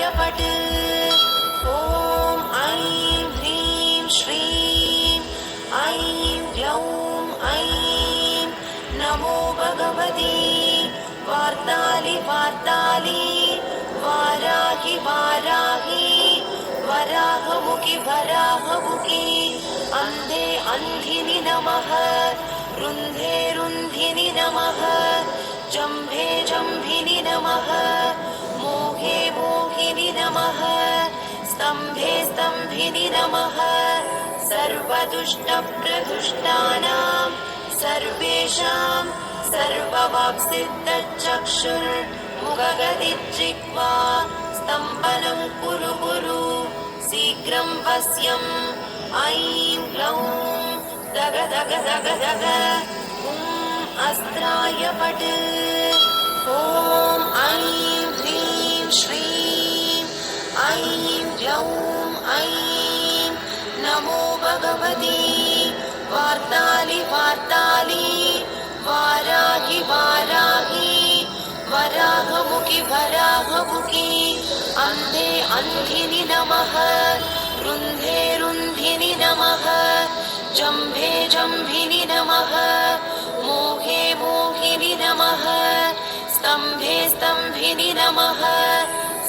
पट् ऐं ह्रीं श्रीं ऐं ग्लौं ऐं नमो भगवती वार्तालि वार्तालि वाराहि वाराहि वराहमुखि वराहमुखि अन्धे अन्धिनि नमः रुन्धे रुन्धिनि नमः जम्भे जम्भिनि स्तम्भे स्तम्भिनि नमः सर्वदुष्टप्रदुष्टानां सर्वेषां सर्ववाक्सिद्धचक्षुर्मुखगतिजिह्वा स्तम्भनं कुरु कुरु शीघ्रं वस्यम् ऐं ग्लौं दग दग दग ॐ अस्त्राय पट् भगवती। वार्तालि वार्तालि। वाराहि वाराहि। वराहमुखि वराहमुखि। अन्धे अन्धिनि नमः। रुन्धे रुन्धिनि नमः। जम्भे जम्भिनि नमः। मोहे मोहिनि नमः। स्तम्भे स्तम्भिनि नमः।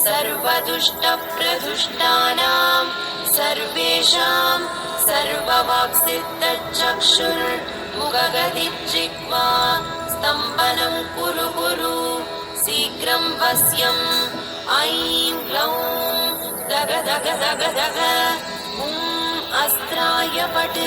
सर्वदुष्टप्रदुष्टानां सर्वेषां सर्ववाक्सिद्धचक्षुर्मुखगतिजिह्वा स्तम्भनं कुरु कुरु शीघ्रं वस्यम् ऐं ग्लौं दग दग दग दग ॐ अस्त्राय पट्